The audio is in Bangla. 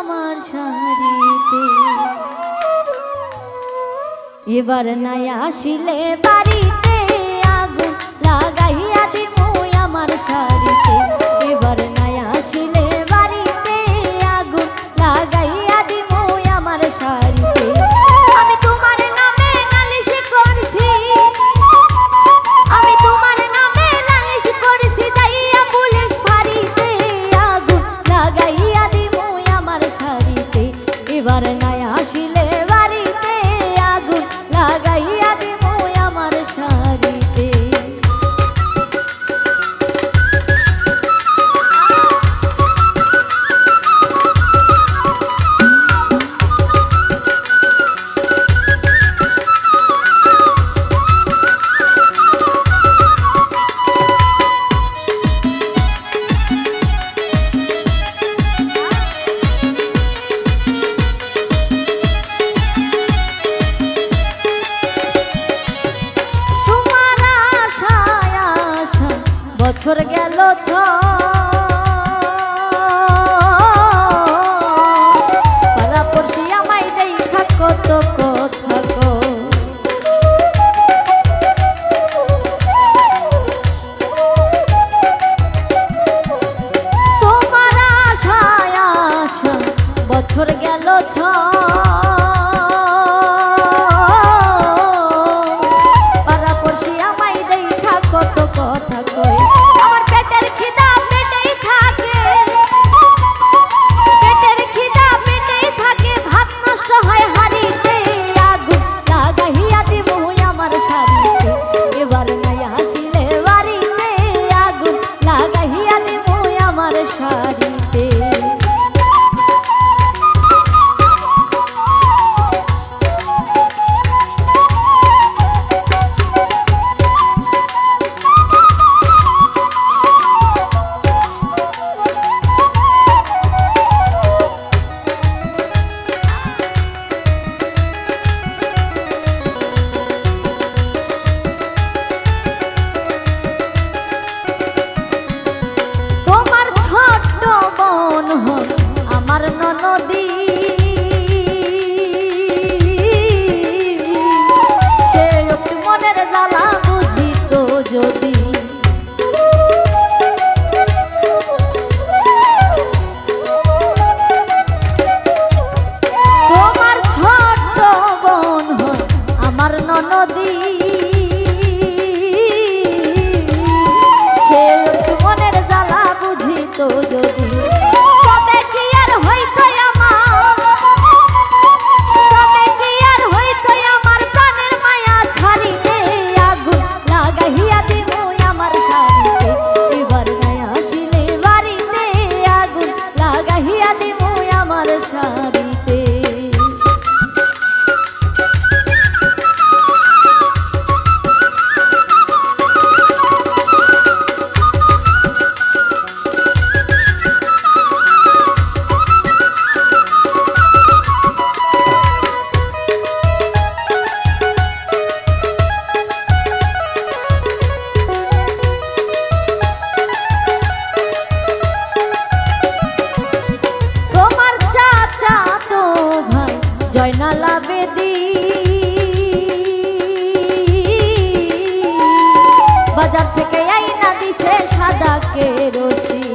আমার শাড়িতে। এবার নাই আসিলে বাড়িতে আগুন লাগাইয়া বেলায় আসি বছর গেল ছয় 下 বাজার থেকে আইনা দিছে সাদা কেরোসি